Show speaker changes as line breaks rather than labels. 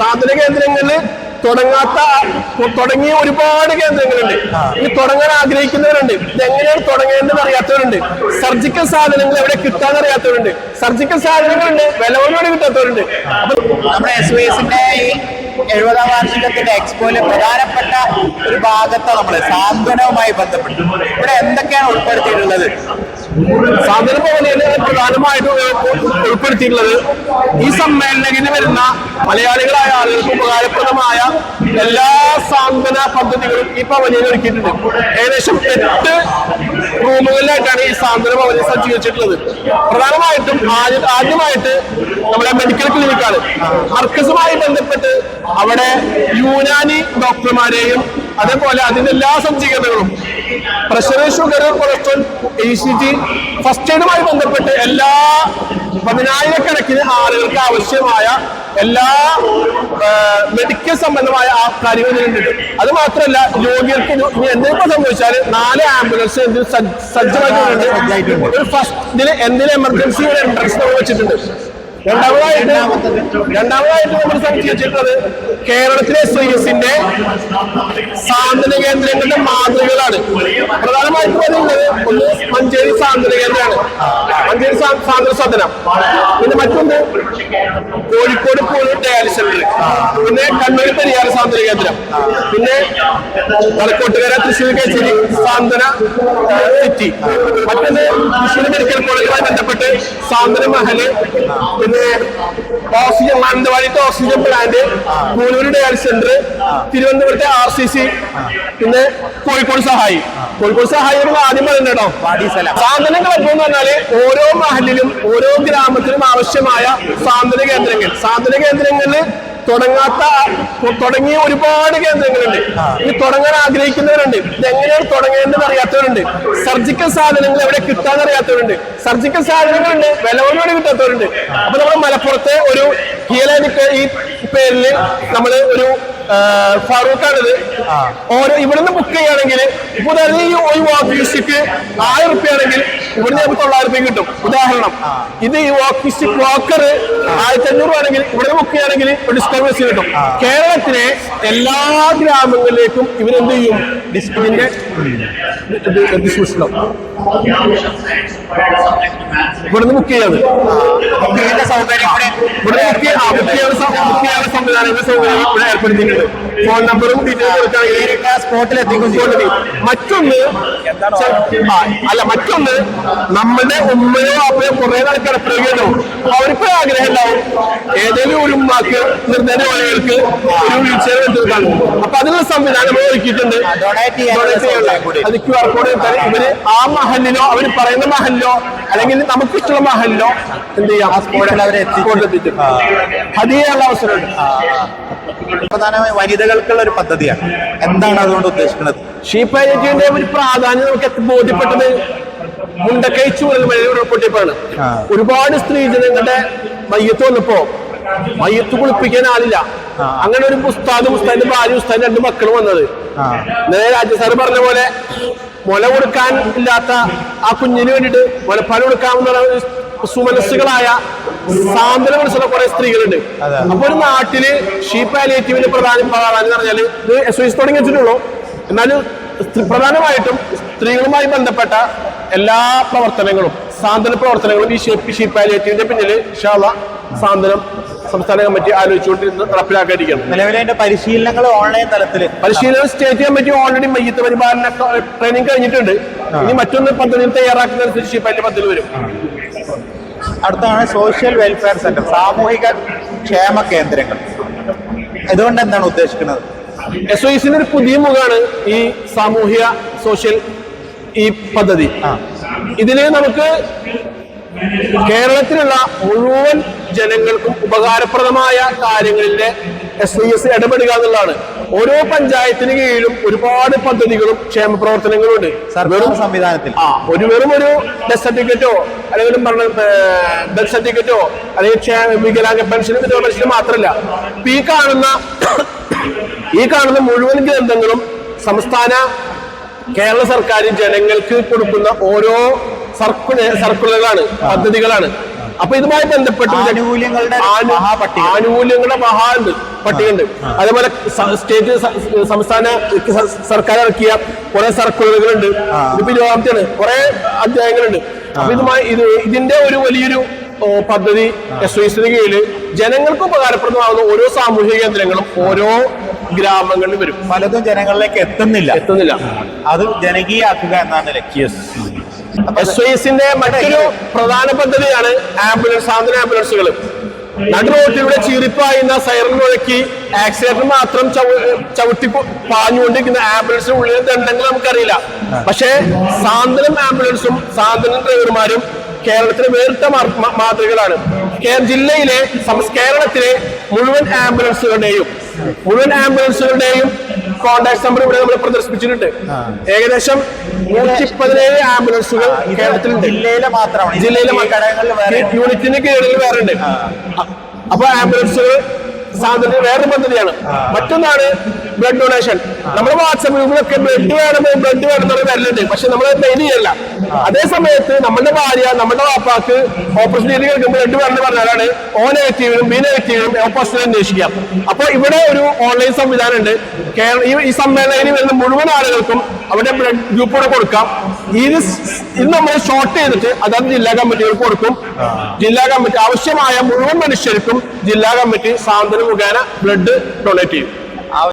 സാധന കേന്ദ്രങ്ങളിൽ തുടങ്ങാത്ത തുടങ്ങിയ ഒരുപാട് കേന്ദ്രങ്ങളുണ്ട്. ഇനി തുടങ്ങാൻ ആഗ്രഹിക്കുന്നവരുണ്ട്. ഇത് എങ്ങനെയാണ് തുടങ്ങേണ്ടത് അറിയാത്തവരുണ്ട്. സർജിക്കൽ സാധനങ്ങൾ എവിടെ കിട്ടാൻ അറിയാത്തവരുണ്ട്. സർജിക്കൽ സാധനങ്ങളുണ്ട് വിലവരോട് കിട്ടാത്തവരുണ്ട്. അപ്പൊ
നമ്മുടെ എസ് വി എസിന്റെ ഈ എഴുപതാം വാർഷികത്തിന്റെ എക്സ്പോയിലെ പ്രധാനപ്പെട്ട ഒരു ഭാഗത്ത് നമ്മൾ സാന്ത്വനവുമായി ബന്ധപ്പെട്ട്. ഇവിടെ എന്തൊക്കെയാണ് ഉൾപ്പെടുത്തിയിട്ടുള്ളത്?
സാധന ഭവനിൽ പ്രധാനമായിട്ടും ഉൾപ്പെടുത്തിയിട്ടുള്ളത് ഈ സമ്മേളനത്തിന് വരുന്ന മലയാളികളായ ആളുകൾക്ക് ഉപകാരപ്രദമായ എല്ലാ സാന്ത്വന പദ്ധതികളും ഈ പവനിയിൽ ഒരുക്കിയിട്ടുണ്ട്. ഏകദേശം എട്ട് റൂമുകളിലായിട്ടാണ് ഈ സാന്ത്വന പവനി സജ്ജീകരിച്ചിട്ടുള്ളത്. പ്രധാനമായിട്ടും ആദ്യ ആദ്യമായിട്ട് നമ്മുടെ മെഡിക്കൽ ക്ലിനിക്കാണ് അർക്കസുമായി ബന്ധപ്പെട്ട് അവിടെ യൂനാനി ഡോക്ടർമാരെയും അതേപോലെ അതിന്റെ എല്ലാ സജ്ജീകരണങ്ങളും pressure sugar cholesterol E C G first എയ്ഡുമായി ബന്ധപ്പെട്ട് എല്ലാ പതിനായിരക്കണക്കിന് ആളുകൾക്ക് ആവശ്യമായ എല്ലാ മെഡിക്കൽ സംബന്ധമായ ആ കാര്യങ്ങൾ ഇതിലുണ്ട്. അത് മാത്രമല്ല രോഗികൾക്ക് ഇനി എന്തെങ്കിലും സംഭവിച്ചാൽ നാല് ആംബുലൻസ് ഇതിൽ സജ്ജമായിട്ടുണ്ട്. ഒരു ഫസ്റ്റ് ഇതിൽ എന്തിനും എമർജൻസി ഒരു എൻട്രൻസ് നമ്മൾ വെച്ചിട്ടുണ്ട്. രണ്ടാമതായിട്ട് രണ്ടാമതായിട്ട് നമ്മൾ കേരളത്തിലെ എസ് ഐ എസിന്റെ സാന്ത്വന കേന്ദ്രങ്ങളുടെ മാതൃകകളാണ്. പ്രധാനമായിട്ടും പറയുന്നത് ഒന്ന് മഞ്ചേരി സാന്ത്വന കേന്ദ്രമാണ്. മഞ്ചേരി സാന്ത്വന സദനം. പിന്നെ മറ്റൊന്ന് കോഴിക്കോട് പോലും ഡയാലിസ് സെന്റർ. പിന്നെ കണ്ണൂർ പെരിയാർ സാന്ത്വന കേന്ദ്രം. പിന്നെ മലക്കോട്ടുകര തൃശ്ശൂർ കേച്ചേരി സാന്ത്വന സിറ്റി മറ്റൊന്ന് തൃശ്ശൂർ മെഡിക്കൽ കോളേജുമായി ബന്ധപ്പെട്ട് സാന്ത്വന മഹൽ പിന്നെ ഓക്സിജൻ മാനന്തവാടിത്തെ ഓക്സിജൻ പ്ലാന്റ് മൂലൂർ ഡയാലിസ് സെന്റർ തിരുവനന്തപുരത്തെ ആർ സി സി പിന്നെ കോഴിക്കോട് സഹായി. കോഴിക്കോട് സഹായി നമ്മൾ ആദ്യം പറയുന്നുണ്ടോ സാന്ത്വനങ്ങൾ എപ്പോൾ എന്ന് പറഞ്ഞാൽ ഓരോ മഹലിലും ഓരോ ഗ്രാമത്തിലും ആവശ്യമായ സാന്ത്വന കേന്ദ്രങ്ങൾ. സാന്ത്വന കേന്ദ്രങ്ങളിൽ തുടങ്ങാത്ത തുടങ്ങിയ ഒരുപാട് കേന്ദ്രങ്ങളുണ്ട് ഈ തുടങ്ങാൻ ആഗ്രഹിക്കുന്നവരുണ്ട്. ഇത് എങ്ങനെയാണ് തുടങ്ങേണ്ടത് അറിയാത്തവരുണ്ട്. സർജിക്കൽ സാധനങ്ങൾ എവിടെ കിട്ടാൻ അറിയാത്തവരുണ്ട്. സർജിക്കൽ സാധനങ്ങളുണ്ട്. വിലവരോട് കിട്ടാത്തവരുണ്ട്. അപ്പൊ നമ്മൾ മലപ്പുറത്തെ ഒരു ഹിയലാനിക്ക് ഈ പേരിൽ നമ്മൾ ഒരു ഫാറൂഖാണിത്. ഓരോ ഇവിടുന്ന് ബുക്ക് ചെയ്യുകയാണെങ്കിൽ ഇപ്പൊ തന്നെ ഈ ഒരു വാക്ക് ലിസ്റ്റിക്ക് ആയിരം റുപ്യ ആണെങ്കിൽ ഇവിടുന്ന് നമുക്ക് തൊള്ളായിരം റുപ്യ കിട്ടും. ഉദാഹരണം ഇത് ഈ വാക്ക് ലിസ്റ്റ് വാക്കർ ആയിരത്തി അഞ്ഞൂറ് ആണെങ്കിൽ ഇവിടെ ബുക്ക് ചെയ്യുകയാണെങ്കിൽ ഡിസ്കൗണ്ട് ബസ് കിട്ടും. കേരളത്തിലെ എല്ലാ ഗ്രാമങ്ങളിലേക്കും ഇവരെന്ത് ചെയ്യും? ഡിസ്കൗണ്ടിന്റെ ഇവിടുന്ന് ബുക്ക് ചെയ്യാതെ
ഇതിന്റെ സൗകര്യം ഇവിടെ
ഇവിടെ ബുക്ക് ചെയ്യാൻ സംവിധാനങ്ങൾ സൗകര്യം ഇവിടെ ഏർപ്പെടുത്തിയിട്ടുണ്ട്. ഫോൺ നമ്പറും ഡീറ്റെയിൽസ് കൊടുക്കുകയാണെങ്കിൽ
സ്പോട്ടിൽ എത്തിക്കും
മറ്റൊന്ന് അല്ല മറ്റൊന്ന് നമ്മുടെ ഉമ്മയോ അപ്പയോ കുറെ നാൾ കിടപ്പിടുകയോ അവർക്ക് ആഗ്രഹം ഉണ്ടാവും. ഏതെങ്കിലും ഒരു ഉമ്മാക്ക് നിർദ്ദേശമായവർക്ക് ആളുകൾക്ക് ഒരു വീൽ ചെയർ അപ്പൊ അതിനുള്ള സംവിധാനം നമ്മൾ ഒരുക്കിയിട്ടുണ്ട്. അത് ക്യു ആർ കോഡ് ഇവർ ആ മഹലിലോ അവർ പറയുന്ന മഹലിലോ അല്ലെങ്കിൽ നമുക്ക് ഇഷ്ടമുള്ള മഹലിലോ എന്ത് ചെയ്യാം? ഹദിയുള്ള അവസരമുണ്ട്.
പ്രധാനമായി വനിതകൾക്കുള്ള ഒരു പദ്ധതിയാണ്. എന്താണ് അതുകൊണ്ട് ഉദ്ദേശിക്കുന്നത്?
ഷീപ്പ് ഐഡിയറ്റിന്റെ ഒരു പ്രാധാന്യം നമുക്ക് ബോധ്യപ്പെട്ടത്? മുണ്ടക്കൈ ചൂരൽ
ആ.
ഒരുപാട് സ്ത്രീജനങ്ങളുടെ മയ്യത്ത് വന്നപ്പോ മയ്യത്ത് കുളിപ്പിക്കാൻ ആളില്ല. അങ്ങനെ ഒരു ഉസ്താദ് ഉസ്താദിന്റെ ഭാര്യ ഉസ്താദിന്റെ രണ്ട് മക്കൾ വന്നത്. നേരെ രാജ്യസാർ പറഞ്ഞ പോലെ മുല കൊടുക്കാൻ ഇല്ലാത്ത ആ കുഞ്ഞിന് വേണ്ടിട്ട് മുലപ്പാൽ കൊടുക്കാമെന്ന് പറയുന്ന സുമനസ്സുകളായ സാന്ത്വന മനസ്സുള്ള കുറെ സ്ത്രീകളുണ്ട്. അപ്പൊ ഒരു നാട്ടിൽ ഷീപ്പ് പാലിയേറ്റീവിന്റെ പ്രധാന പ്രാധാന്യം എന്ന് പറഞ്ഞാൽ ഇത് എസ് ഐസ് തുടങ്ങി വെച്ചിട്ടുള്ളൂ എന്നാലും പ്രധാനമായിട്ടും സ്ത്രീകളുമായി ബന്ധപ്പെട്ട എല്ലാ പ്രവർത്തനങ്ങളും സാന്ത്വന പ്രവർത്തനങ്ങളും ഈ ഷീപ്പ് ഷീപ്പ് പിന്നിൽ പിന്നിൽ സാന്ത്വനം സംസ്ഥാന കമ്മിറ്റി ആലോചിച്ചുകൊണ്ടിരുന്ന് നടപ്പിലാക്കാതിരിക്കണം
നിലവിലെ പരിശീലനങ്ങൾ ഓൺലൈൻ തലത്തിൽ
പരിശീലനം സ്റ്റേറ്റ് കമ്മിറ്റി ഓൾറെഡി മയ്യത്ത് പരിപാലന ട്രെയിനിങ് കഴിഞ്ഞിട്ടുണ്ട്. ഇനി മറ്റൊന്ന് പദ്ധതി തയ്യാറാക്കുന്ന ഷീപ്പ് പദ്ധതി വരും.
അടുത്താണ് സോഷ്യൽ വെൽഫെയർ സെന്റർ സാമൂഹിക ക്ഷേമ കേന്ദ്രങ്ങൾ. ഇതുകൊണ്ട് എന്താണ് ഉദ്ദേശിക്കുന്നത്?
എസ് ഒ ഇസിന്റെ ഒരു പുതിയ മുഖമാണ് ഈ സാമൂഹിക സോഷ്യൽ ഈ പദ്ധതി.
ആ.
ഇതിൽ നമുക്ക് കേരളത്തിലുള്ള മുഴുവൻ ജനങ്ങൾക്കും ഉപകാരപ്രദമായ കാര്യങ്ങളിലെ എസ് ഐ എസ് ഇടപെടുക എന്നുള്ളതാണ് ഓരോ പഞ്ചായത്തിന് കീഴിലും ഒരുപാട് പദ്ധതികളും ക്ഷേമ പ്രവർത്തനങ്ങളും ഉണ്ട്
സർക്കാർ സംവിധാനത്തിൽ.
ആ ഒരു വെറും ഒരു ഡെത്ത് സർട്ടിഫിക്കറ്റോ അല്ലെങ്കിൽ ഡെത്ത് സർട്ടിഫിക്കറ്റോ അല്ലെങ്കിൽ വികലാംഗ പെൻഷനും വിധവ പെൻഷനും മാത്രമല്ല ഈ കാണുന്ന ഈ കാണുന്ന മുഴുവൻ ഗ്രന്ഥങ്ങളും സംസ്ഥാന കേരള സർക്കാർ ജനങ്ങൾക്ക് കൊടുക്കുന്ന ഓരോ സർക്കു സർക്കുലറുകളാണ് പദ്ധതികളാണ്. അപ്പൊ ഇതുമായി ബന്ധപ്പെട്ട്
ആനുകൂല്യങ്ങളുടെ.
ആനുകൂല്യങ്ങളുടെ മഹാ ഉണ്ട്. പട്ടികയുണ്ട്. അതേപോലെ സ്റ്റേറ്റ് സംസ്ഥാന സർക്കാർ ഇറക്കിയ കുറെ സർക്കുലറുകളുണ്ട്. ഇതിപ്പോ ഇരുപതാമത്തെയാണ് കുറെ അധ്യായങ്ങളുണ്ട്. അപ്പൊ ഇതുമായി ഇത് ഇതിന്റെ ഒരു വലിയൊരു പദ്ധതി എസ് ഐസിന് കീഴിൽ ജനങ്ങൾക്ക് ഉപകാരപ്രദമാകുന്ന ഓരോ സാമൂഹിക കേന്ദ്രങ്ങളും ഓരോ ഗ്രാമങ്ങളിലും വരും.
പലതും ജനങ്ങളിലേക്ക് എത്തുന്നില്ല.
എത്തുന്നില്ല.
അത് ജനകീയാക്കുക എന്നാണ് ലക്ഷ്യം.
എസ് ഐസിന്റെ മറ്റൊരു പ്രധാന പദ്ധതിയാണ് ആംബുലൻസ് സാന്ത്വന ആംബുലൻസുകൾ നടു റോട്ടിലൂടെ ചീറിപ്പായുന്ന സൈറൻ മുഴക്കി ആക്സിഡന്റ് മാത്രം ചവ- ചവിട്ടി പാഞ്ഞുകൊണ്ടിരിക്കുന്ന ആംബുലൻസിന് ഉള്ളിൽ ദണ്ഡങ്ങൾ നമുക്കറിയില്ല. പക്ഷേ സാന്ത്വനം ആംബുലൻസും സാന്ത്വനം ഡ്രൈവർമാരും കേരളത്തിലെ വേറിട്ട മാതൃകകളാണ്. ജില്ലയിലെ കേരളത്തിലെ മുഴുവൻ ആംബുലൻസുകളുടെയും മുഴുവൻ ആംബുലൻസുകളുടെയും കോൺടാക്ട് നമ്പർ ഇവിടെ നമ്മൾ പ്രദർശിപ്പിച്ചിട്ടുണ്ട്. ഏകദേശം നൂറ്റി പതിനേഴ് ആംബുലൻസുകൾ കേരളത്തിലുണ്ട്
ജില്ലയിലെ മാത്രമാണ്.
ജില്ലയിലെ യൂണിറ്റിന് കീഴിൽ വേറെ ഉണ്ട്. അപ്പൊ ആംബുലൻസുകൾ സാധനം വേറൊരു പദ്ധതിയാണ്. മറ്റൊന്നാണ് ബ്ലഡ് ഡൊണേഷൻ നമ്മൾ വാട്സപ്പ് ഗ്രൂപ്പിലൊക്കെ ബ്ലഡ് വേണം ബ്ലഡ് വേണം എന്നുള്ള വരലുണ്ട്. പക്ഷെ നമ്മൾ മെയിൻ ചെയ്യല്ല അതേ സമയത്ത് നമ്മുടെ ഭാര്യ നമ്മുടെ വാപ്പാക്ക് ഓപ്പറേഷൻ ചെയ്ത് ബ്ലഡ് വേണമെന്ന് പറഞ്ഞാലാണ് ഓ നെഗറ്റീവിനും ബി നെഗറ്റീവിനും ഓപ്പോസിറ്റ് അന്വേഷിക്കാം അപ്പൊ ഇവിടെ ഒരു ഓൺലൈൻ സംവിധാനം ഉണ്ട് കേരള ഈ- ഈ വരുന്ന മുഴുവൻ ആളുകൾക്കും അവിടെ ബ്ലഡ് ഗ്രൂപ്പ് കൂടെ കൊടുക്കാം. ഇത് ഇത് നമ്മൾ ഷോർട്ട് ചെയ്തിട്ട് അതാത് ജില്ലാ കമ്മിറ്റികൾക്ക് കൊടുക്കും. ജില്ലാ കമ്മിറ്റി ആവശ്യമായ മുഴുവൻ മനുഷ്യർക്കും ജില്ലാ കമ്മിറ്റി സാന്ത്വന മുഖേന ബ്ലഡ് ഡൊണേറ്റ് ചെയ്യും.